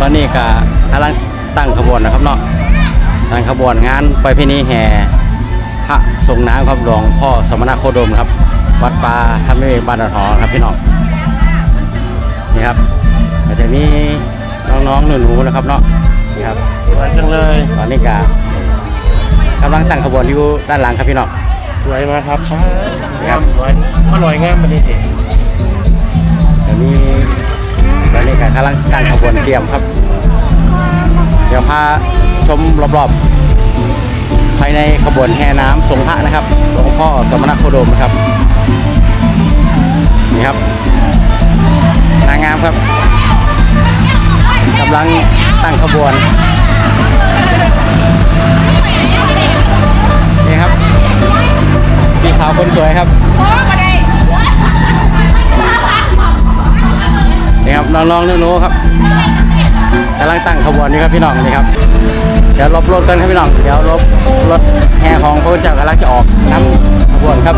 ตอนนี้ก็กำลังตั้งขบวนนะครับเนาะตั้งขบวนงานไปพินีแห่พระทรงน้ำครับหลวงพ่อสมณโคดมครับ วัดป่าธรรมเวศบ้านดอนหอครับพี่น้องนี่ครับก็จะมีน้องๆหนูๆนะครับเนาะนี่ครับสวยจังเลยตอนนี้ก็กำลังตั้งขบวนอยู่ด้านหลังครับพี่น้องสวยมากครับครังาบมสวยอร่อยงามมันนี่เด็เดี๋ยว นี้ตอนกำลังตั้งขบวนเตรียมครับ เดี๋ยวพาชมรอบๆภายในขบวนแห่น้ำทรงพระนะครับหลวงพ่อสมณโคดมนะครับนี่ครับนางงามครับกำลังตั้งขบวนนี่ครับพี่ขาวคนสวยครับ นี่ครับน้องๆหนูๆครับกำลังตั้งขบวนอยู่ครับพี่น้องนี่ครับ เดี๋ยวลบรถกันครับพี่น้อง เดี๋ยวลบรถแห่ของพระเจ้ากำลังจะออกนำขบวนครับ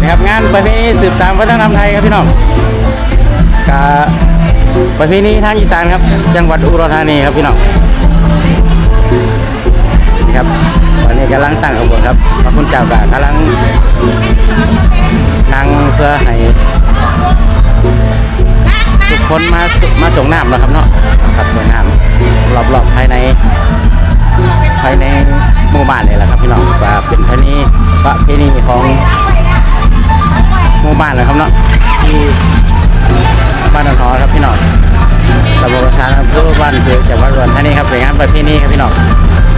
นี่ครับงานประเพณีสืบสานวัฒนธรรมไทยครับพี่น้องกาประเพณีทางอีสานครับ จังหวัดอุดรธานีครับพี่น้องนี่ครับ วันนี้กำลังตั้งขบวนครับพระคุณเจ้ากกำลังนั่งเพื่อให้ทุกคนมามาส่งน้ำนะครับเนาะครับส่งน้ำรอบๆภายในภายในหมู่บ้านนี่แหละครับพี่น้องว่าเป็นภายในประเพณีของหมู่บ้านนะครับเนาะที่บ้านดอนหอครับพี่น้องตำบลประชาอำเภอบ้านเพียงจังหวัดอุดรธานี้ครับเป็นงานประเพณีครับพี่น้อง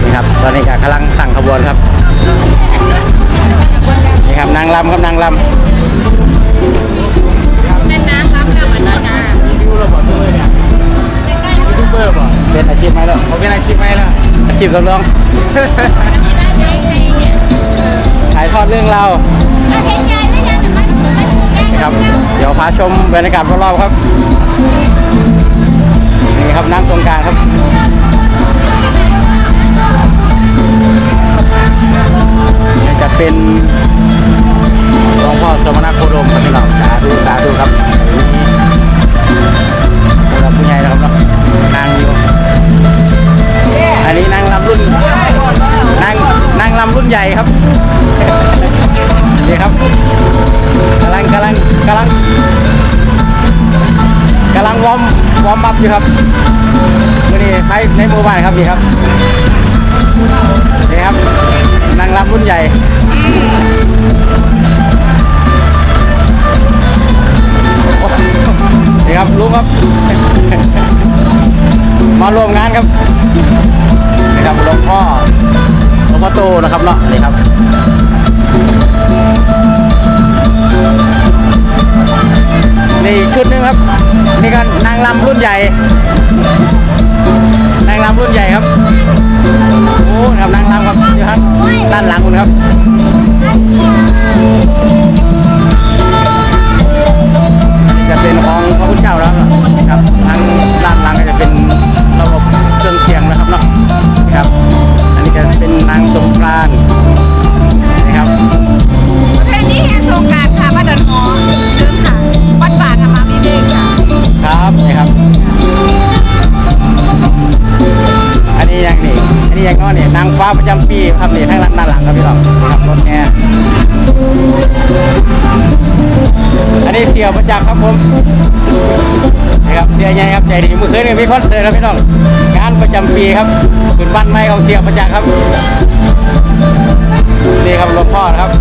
นี่ครับ ตอนนี้ก็กำลังตั้งขบวนครับนี่ครับนางรำครับนางรำแม่น้ำรับกับมันนะยูระบบเลยเนี่ยยูทูบเบอร์ป่ะเป็นอาชีพไหมล่ะเขาเป็นอาชีพไหมล่ะอาชีพสำรองถ่ายทอดเรื่องเราวนะครับ เดี๋ยวพาชมบรรยากาศรอบๆครับ นี่ครับน้ำสงกรารครับ จะเป็นหลวงพ่อสมณโคดมครับพี่น้องสาธุสาธุครับนี่เราผู้ใหญ่นะครับนาะนางอยู่อันนี้นางลำรุ่นนางนางลำรุ่นใหญ่ครับนี่ครับกำลังกำลังกำลังกำลังวอร์มวอร์มอัพอยู่ครับมื่อนี้ใครในหมู่บ้านครับนี่ครับ รุ่นใหญ่โอ้นี่ครับลุงครับ มารวมงานครับนี่ครับหลวงพ่อหลวงพ่อโตนะครับเนาะนี่ครับนี่ชุดนึงครับ นี่ก็นางรำรุ่นใหญ่ นางรำรุ่นใหญ่ครับ ครับนางรำครับนี่ครับด้านหลังคุณครับจะเป็นของพระพุทธเจ้า เสี่ยวประจักษ์ครับผมนี่ครับเสียใหญ่ครับใจดีเมื่อคืนนี้มีคอนเสิร์ตครับพี่น้องงานประจำปีครับขึ้นบ้านไม้ของเสียประจักษ์ครับนี่ครับหลวงพ่อนะครับ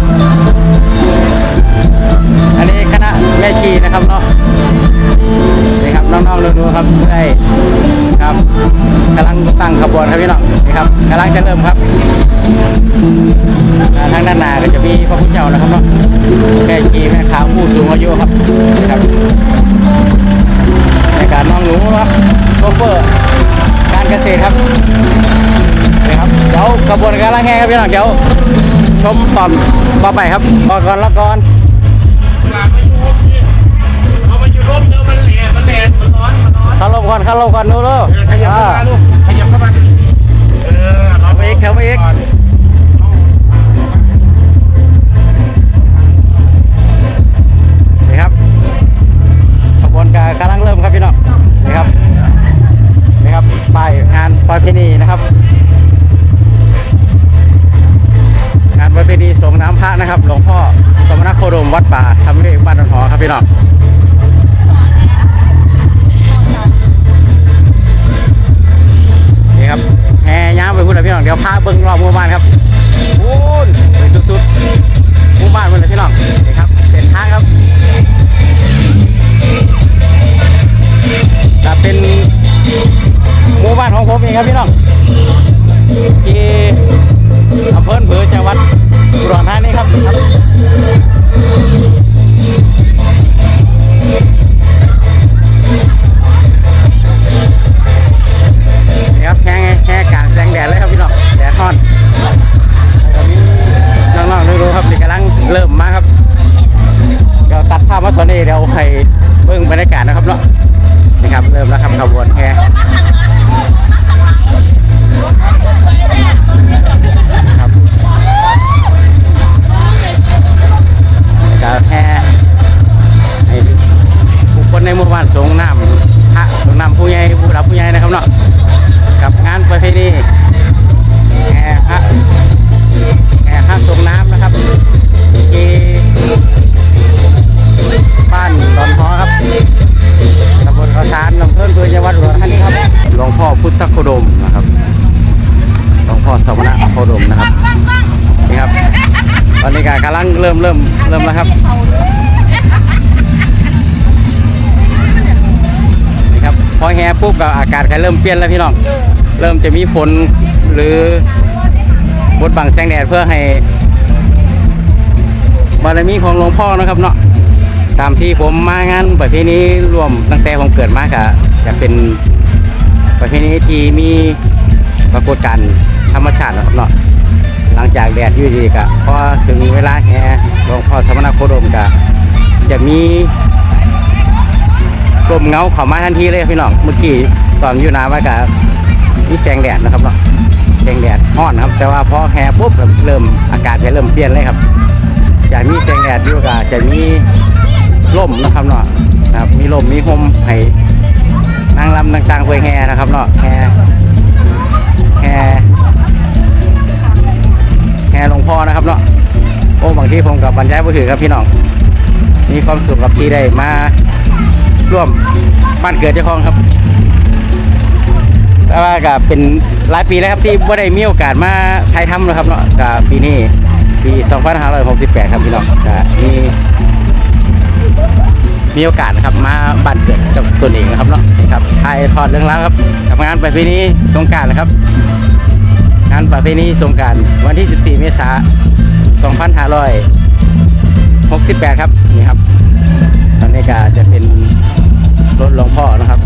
อันนี้คณะแม่ชีนะครับเนาะนี่ครับน้องๆดูๆครับได้ครับกำลังตั้งขบวนครับพี่น้องนี่ครับกำลังจะเริ่มครับทางด้านหน้าก็จะมีพระพุทธเจ้านะครับเนาะ แม่ชีแม่ขาวผู้สูงอายุครับครับในการน้องหนูนะครับโชเฟอร์การเกษตรครับนี่ครับเดี๋ยวขบวนการล่างแห่ครับพี่น้องเดี๋ยวชมตอนต่อไปครับรอก่อนรอก่อนเอามาอยู่ร่มเดี๋ยวมันแหลมมันแหลมมันร้อนมันร้อนเข้าลมก่อนเข้าลมก่อนดูดูขยับเข้ามาลูกขยับเข้ามา เดี๋ยวพาเบิ้งรอบหมู่บ้านครับโอ้ยไปสุดๆหมู่บ้านมันเลยพี่น้องนี่ครับเป็นทางครับจะเป็นหมู่บ้านของผมเองครับพี่น้องที่อำเภอเบือจังหวัดอุดรธานีครับครับ อนนี้ก็กำลังเริ่มเริ่มเริ่มแล้วครับนี่ครับพอแห่ปุ๊บก็อากาศก็เริ่มเปลี่ยนแล้วพี่น้องเริ่มจะมีฝนหรือบดบังแสงแดดเพื่อให้บารมีของหลวงพ่อนะครับเนาะตามที่ผมมางานประเพณีรวมตั้งแต่ผมเกิดมากะจะเป็นประเพณีที่มีปรากฏการณ์ธรรมชาตินะครับเนาะ หลังจากแดดอยืดดีกะพอถึงเวลาแห่หลวงพ่อสมณโคดมกะจะมีกลมเงาเข้ามาทันทีเลยพี่น้องเมื่อกี้ตอนอยู่นาว่ากับมีแสงแดดนะครับเนาะแสงแดดฮ้อนครับ แต่ว่าพอแห่ปุ๊บเริ่มอากาศจะเริ่มเปลี่ยนเลยครับจากมีแสงแดดอยู่ก็จะมีร่มนะครับเนาะครับมีร่มมีห่มให้นางรำต่างๆเพื่อแห่นะครับเนาะแห่แที่ผมกับบรรยายบ่ถือครับพี่น้อง มีความสุขกับที่ได้มาร่วมบ้านเกิดเจ้าของครับแต่ว่าก็เป็นหลายปีแล้วครับที่ไม่ได้มีโอกาสมาไทยทำนะครับเนาะก็ปีนี้ปี 2568 ครับพี่น้องก็มีมีโอกาสนะครับมาบ้านเกิดกับตัวเองนะครับเนาะครับถ่ายทอดเรื่องราวครับกับงานประเพณีสงการนะครับ งานประเพณีสงการวันที่ 14 เมษายน 2568 ครับนี่ครับ ตอนนี้ก็จะเป็นรถหลวงพ่อนะครับ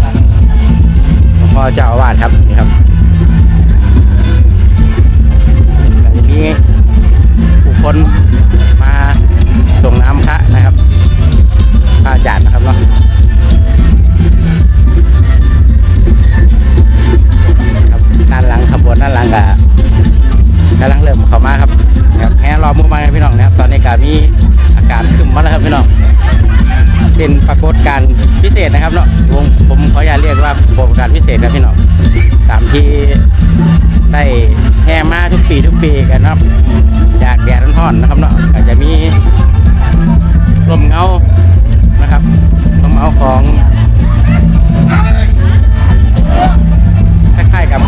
หลวงพ่อเจ้าอาวาสครับนี่ครับจะมีผู้คน ได้แห่มาทุกปีทุกปีกันนะครับจากแดดร้อนๆนะครับเนาะก็จะมีลมเงานะครับลมเงาของคล้ายๆกับ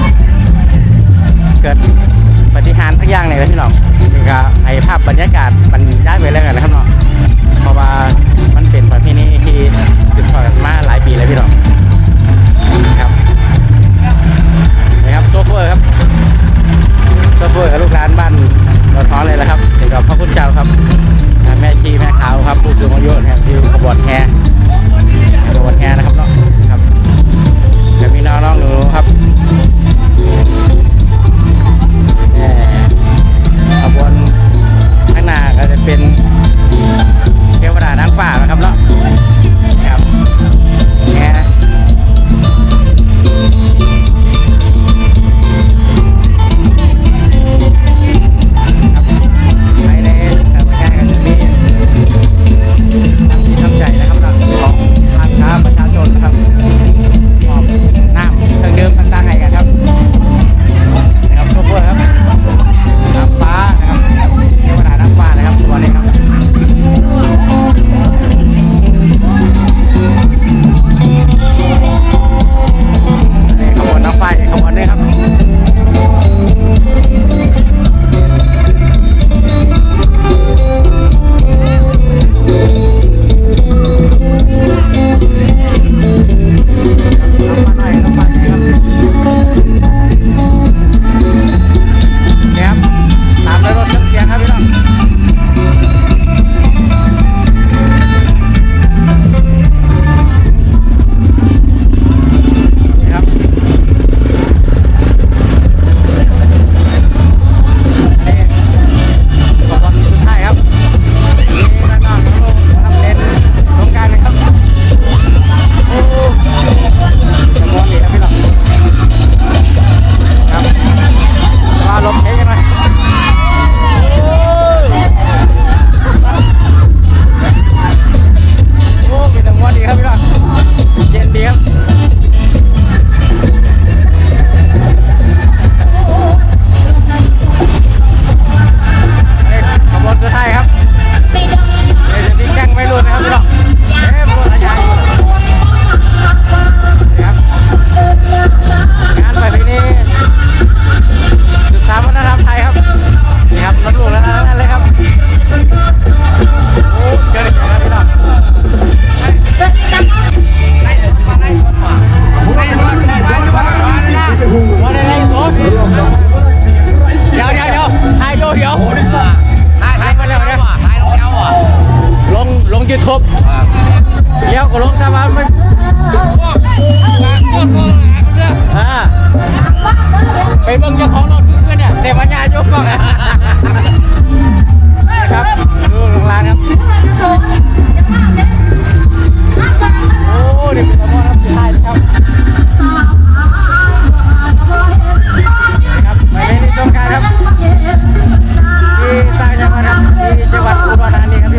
เกิดปฏิหารย์ทักอย่างเลยนะพี่น้องนี่ก็ให้ภาพบรรยากาศมันได้ไปแล้วกันนะครับเนาะเพราะว่ามันเป็นประเพณีที่สืบทอดกันมาหลายปีแล้วพี่น้องนะครับ มันอ่าไปเบิ่งเจ้าของรขึ้นเนี่ยเดี๋ยวมันยาจุกก่อนครับดูหลังร้านครับโอ้นี่เป็นตะมอครับใช่ครับครับไปในช่วงการครับที่ต่างจังรับที่จังหวัดอุดรธานีครับ